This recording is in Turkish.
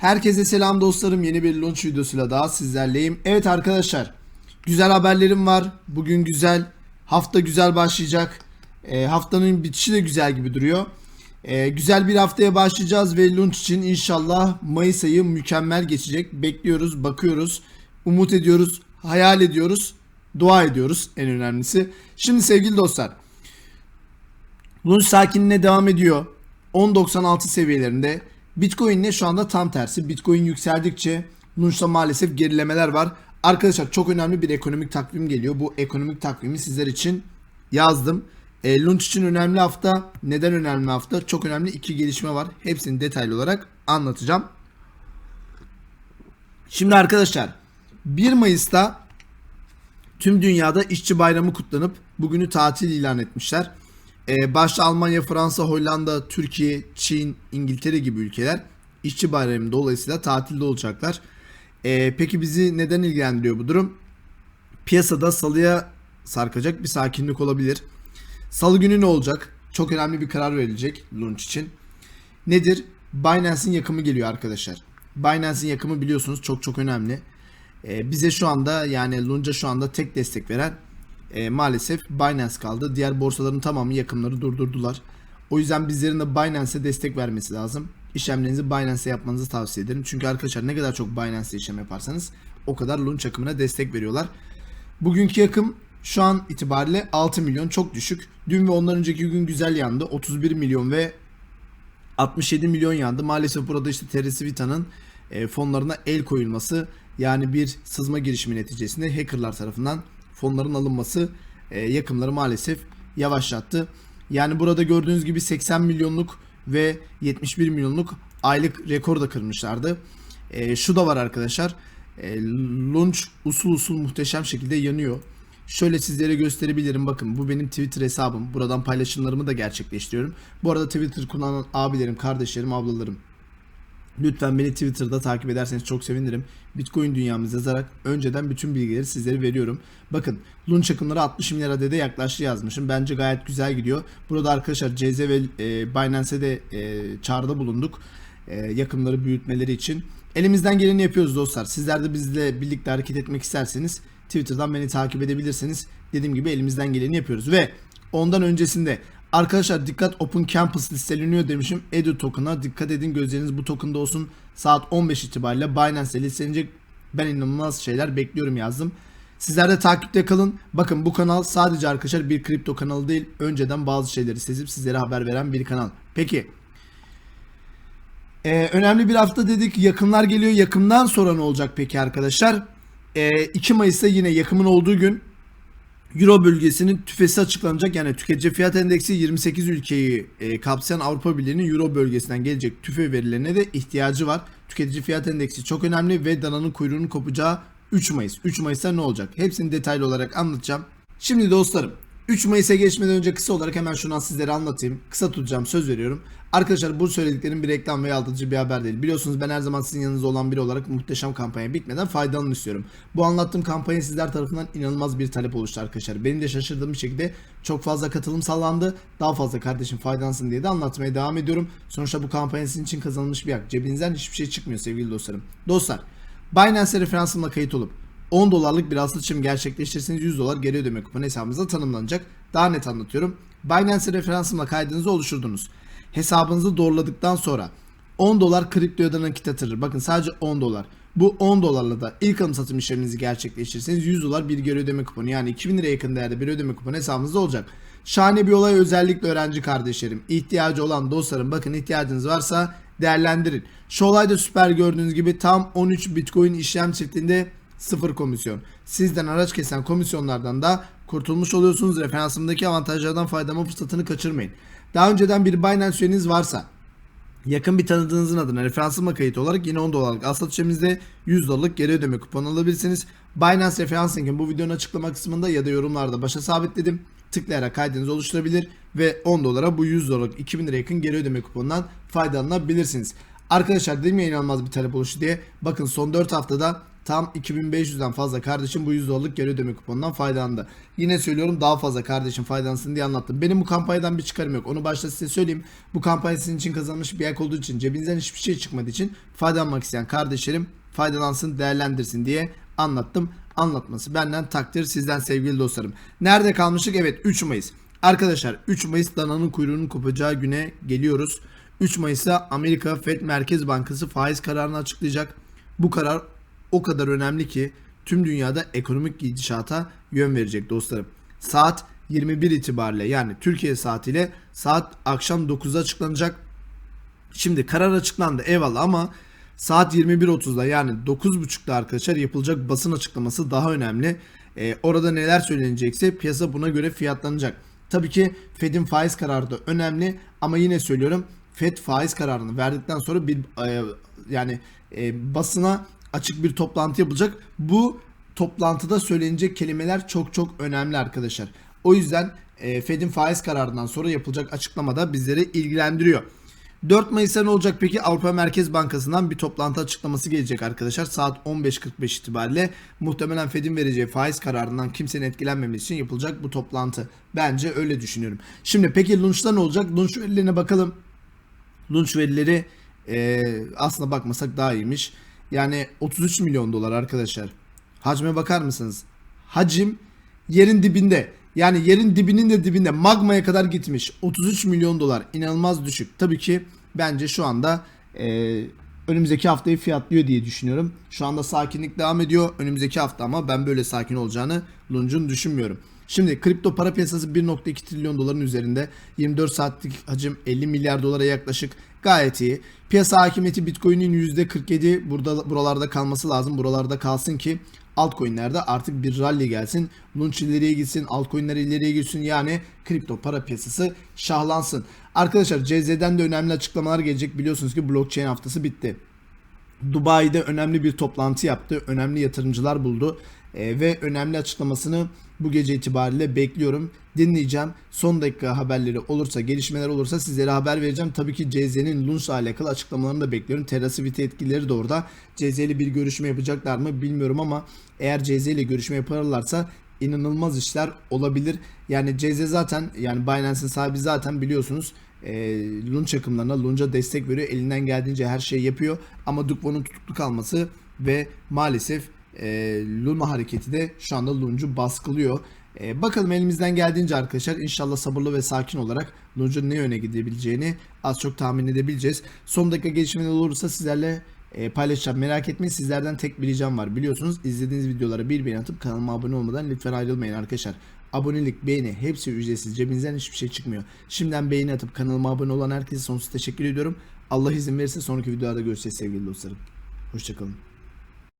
Herkese selam dostlarım. Yeni bir launch videosuyla daha sizlerleyim. Evet arkadaşlar. Güzel haberlerim var. Bugün güzel. Hafta güzel başlayacak. Ee, haftanın bitişi de güzel gibi duruyor. Ee, güzel bir haftaya başlayacağız ve launch için inşallah Mayıs ayı mükemmel geçecek. Bekliyoruz, bakıyoruz, umut ediyoruz, hayal ediyoruz, dua ediyoruz en önemlisi. Şimdi sevgili dostlar. Launch sakinliğine devam ediyor. 10.96 seviyelerinde. Bitcoin'le şu anda tam tersi. Bitcoin yükseldikçe Launch'ta maalesef gerilemeler var. Arkadaşlar çok önemli bir ekonomik takvim geliyor. Bu ekonomik takvimi sizler için yazdım. E, Launch için önemli hafta. Neden önemli hafta? Çok önemli iki gelişme var. Hepsini detaylı olarak anlatacağım. Şimdi arkadaşlar 1 Mayıs'ta tüm dünyada işçi bayramı kutlanıp bugünü tatil ilan etmişler. Ee, başta Almanya, Fransa, Hollanda, Türkiye, Çin, İngiltere gibi ülkeler işçi bayramı dolayısıyla tatilde olacaklar. Ee, peki bizi neden ilgilendiriyor bu durum? Piyasada salıya sarkacak bir sakinlik olabilir. Salı günü ne olacak? Çok önemli bir karar verilecek launch için. Nedir? Binance'in yakımı geliyor arkadaşlar. Binance'in yakımı biliyorsunuz çok çok önemli. Ee, bize şu anda yani Lunca şu anda tek destek veren e, maalesef Binance kaldı. Diğer borsaların tamamı yakımları durdurdular. O yüzden bizlerin de Binance'e destek vermesi lazım. İşlemlerinizi Binance'e yapmanızı tavsiye ederim. Çünkü arkadaşlar ne kadar çok Binance'e işlem yaparsanız o kadar Lunch akımına destek veriyorlar. Bugünkü yakım şu an itibariyle 6 milyon çok düşük. Dün ve ondan önceki gün güzel yandı. 31 milyon ve 67 milyon yandı. Maalesef burada işte Teresi Vita'nın e, fonlarına el koyulması yani bir sızma girişimi neticesinde hackerlar tarafından fonların alınması e, yakımları maalesef yavaşlattı. Yani burada gördüğünüz gibi 80 milyonluk ve 71 milyonluk aylık rekor da kırmışlardı. E, şu da var arkadaşlar. E, launch usul usul muhteşem şekilde yanıyor. Şöyle sizlere gösterebilirim. Bakın bu benim Twitter hesabım. Buradan paylaşımlarımı da gerçekleştiriyorum. Bu arada Twitter kullanan abilerim, kardeşlerim, ablalarım. Lütfen beni Twitter'da takip ederseniz çok sevinirim. Bitcoin dünyamız yazarak önceden bütün bilgileri sizlere veriyorum. Bakın Lunch akımları 60 milyar adede yaklaştı yazmışım. Bence gayet güzel gidiyor. Burada arkadaşlar CZ ve e, Binance'e de e, çağrıda bulunduk. E, yakımları büyütmeleri için. Elimizden geleni yapıyoruz dostlar. Sizler de bizle birlikte hareket etmek isterseniz Twitter'dan beni takip edebilirsiniz. Dediğim gibi elimizden geleni yapıyoruz. Ve ondan öncesinde Arkadaşlar dikkat Open Campus listeleniyor demişim. Edu token'a dikkat edin gözleriniz bu token'da olsun. Saat 15 itibariyle Binance'de listelenecek. Ben inanılmaz şeyler bekliyorum yazdım. Sizler de takipte kalın. Bakın bu kanal sadece arkadaşlar bir kripto kanalı değil. Önceden bazı şeyleri sezip sizlere haber veren bir kanal. Peki. Ee, önemli bir hafta dedik. Yakınlar geliyor. Yakımdan sonra ne olacak peki arkadaşlar? Ee, 2 Mayıs'ta yine yakımın olduğu gün Euro bölgesinin tüfesi açıklanacak. Yani tüketici fiyat endeksi 28 ülkeyi e, kapsayan Avrupa Birliği'nin Euro bölgesinden gelecek tüfe verilerine de ihtiyacı var. Tüketici fiyat endeksi çok önemli ve dananın kuyruğunun kopacağı 3 Mayıs. 3 Mayıs'ta ne olacak? Hepsini detaylı olarak anlatacağım. Şimdi dostlarım 3 Mayıs'a geçmeden önce kısa olarak hemen şunu sizlere anlatayım. Kısa tutacağım söz veriyorum. Arkadaşlar bu söylediklerim bir reklam veya aldatıcı bir haber değil. Biliyorsunuz ben her zaman sizin yanınızda olan biri olarak muhteşem kampanya bitmeden faydalanın istiyorum. Bu anlattığım kampanya sizler tarafından inanılmaz bir talep oluştu arkadaşlar. Benim de şaşırdığım bir şekilde çok fazla katılım sağlandı. Daha fazla kardeşim faydalansın diye de anlatmaya devam ediyorum. Sonuçta bu kampanya sizin için kazanılmış bir hak. Cebinizden hiçbir şey çıkmıyor sevgili dostlarım. Dostlar Binance referansımla kayıt olup 10 dolarlık bir asıl gerçekleştirirseniz 100 dolar geri ödeme kuponu hesabınıza tanımlanacak. Daha net anlatıyorum. Binance referansımla kaydınızı oluşturdunuz. Hesabınızı doğruladıktan sonra 10 dolar kriptoya nakit atırır. Bakın sadece 10 dolar. Bu 10 dolarla da ilk alım satım işleminizi gerçekleştirirseniz 100 dolar bir geri ödeme kuponu yani 2000 liraya yakın değerde bir ödeme kuponu hesabınızda olacak. Şahane bir olay özellikle öğrenci kardeşlerim. ihtiyacı olan dostlarım bakın ihtiyacınız varsa değerlendirin. Şu olayda süper gördüğünüz gibi tam 13 bitcoin işlem çiftinde sıfır komisyon. Sizden araç kesen komisyonlardan da kurtulmuş oluyorsunuz. Referansımdaki avantajlardan faydalanma fırsatını kaçırmayın. Daha önceden bir Binance üyeniz varsa yakın bir tanıdığınızın adına referansıma kayıt olarak yine 10 dolarlık aslat işlemimizde 100 dolarlık geri ödeme kuponu alabilirsiniz. Binance referans linkini bu videonun açıklama kısmında ya da yorumlarda başa sabitledim. Tıklayarak kaydınızı oluşturabilir ve 10 dolara bu 100 dolarlık 2000 lira yakın geri ödeme kuponundan faydalanabilirsiniz. Arkadaşlar dedim ya inanılmaz bir talep oluştu diye. Bakın son 4 haftada tam 2500'den fazla kardeşim bu %10'luk geri ödeme kuponundan faydalandı. Yine söylüyorum daha fazla kardeşim faydalansın diye anlattım. Benim bu kampanyadan bir çıkarım yok. Onu başta size söyleyeyim. Bu kampanya sizin için kazanmış bir yak olduğu için cebinizden hiçbir şey çıkmadığı için faydalanmak isteyen kardeşlerim faydalansın değerlendirsin diye anlattım. Anlatması benden takdir sizden sevgili dostlarım. Nerede kalmıştık? Evet 3 Mayıs. Arkadaşlar 3 Mayıs dananın kuyruğunun kopacağı güne geliyoruz. 3 Mayıs'ta Amerika Fed Merkez Bankası faiz kararını açıklayacak. Bu karar o kadar önemli ki tüm dünyada ekonomik gidişata yön verecek dostlarım. Saat 21 itibariyle yani Türkiye saatiyle saat akşam 9'da açıklanacak. Şimdi karar açıklandı eyvallah ama saat 21.30'da yani 9.30'da arkadaşlar yapılacak basın açıklaması daha önemli. Ee, orada neler söylenecekse piyasa buna göre fiyatlanacak. Tabii ki Fed'in faiz kararı da önemli ama yine söylüyorum Fed faiz kararını verdikten sonra bir e, yani e, basına açık bir toplantı yapılacak. Bu toplantıda söylenecek kelimeler çok çok önemli arkadaşlar. O yüzden e, Fed'in faiz kararından sonra yapılacak açıklamada bizleri ilgilendiriyor. 4 Mayıs'ta ne olacak peki? Avrupa Merkez Bankası'ndan bir toplantı açıklaması gelecek arkadaşlar. Saat 15.45 itibariyle muhtemelen Fed'in vereceği faiz kararından kimsenin etkilenmemesi için yapılacak bu toplantı. Bence öyle düşünüyorum. Şimdi peki Lunch'ta ne olacak? Lunch verilerine bakalım. Lunch verileri e, aslına bakmasak daha iyiymiş. Yani 33 milyon dolar arkadaşlar. Hacme bakar mısınız? Hacim yerin dibinde. Yani yerin dibinin de dibinde magmaya kadar gitmiş. 33 milyon dolar inanılmaz düşük. Tabii ki bence şu anda e, önümüzdeki haftayı fiyatlıyor diye düşünüyorum. Şu anda sakinlik devam ediyor. Önümüzdeki hafta ama ben böyle sakin olacağını Lunch'un düşünmüyorum. Şimdi kripto para piyasası 1.2 trilyon doların üzerinde. 24 saatlik hacim 50 milyar dolara yaklaşık. Gayet iyi. Piyasa hakimiyeti Bitcoin'in %47 burada buralarda kalması lazım. Buralarda kalsın ki altcoin'lerde artık bir rally gelsin. Launch ileriye gitsin, altcoin'ler ileriye gitsin. Yani kripto para piyasası şahlansın. Arkadaşlar CZ'den de önemli açıklamalar gelecek. Biliyorsunuz ki blockchain haftası bitti. Dubai'de önemli bir toplantı yaptı. Önemli yatırımcılar buldu. E, ve önemli açıklamasını bu gece itibariyle bekliyorum. Dinleyeceğim. Son dakika haberleri olursa, gelişmeler olursa sizlere haber vereceğim. Tabii ki CZ'nin Lunch'la alakalı açıklamalarını da bekliyorum. Terasivite etkileri de orada. CZ ile bir görüşme yapacaklar mı bilmiyorum ama eğer CZ ile görüşme yaparlarsa inanılmaz işler olabilir. Yani CZ zaten yani Binance'in sahibi zaten biliyorsunuz e, Lunch akımlarına Lunch'a destek veriyor. Elinden geldiğince her şeyi yapıyor. Ama Dukvo'nun tutuklu kalması ve maalesef e, Luna hareketi de şu anda Lunch'u baskılıyor. E, bakalım elimizden geldiğince arkadaşlar inşallah sabırlı ve sakin olarak Lunch'un ne yöne gidebileceğini az çok tahmin edebileceğiz. Son dakika gelişmeler olursa sizlerle e, paylaşacağım. Merak etmeyin sizlerden tek bir ricam var. Biliyorsunuz izlediğiniz videolara bir beğeni atıp kanalıma abone olmadan lütfen ayrılmayın arkadaşlar. Abonelik, beğeni hepsi ücretsiz. Cebinizden hiçbir şey çıkmıyor. Şimdiden beğeni atıp kanalıma abone olan herkese sonsuz teşekkür ediyorum. Allah izin verirse sonraki videolarda görüşeceğiz sevgili dostlarım. Hoşçakalın.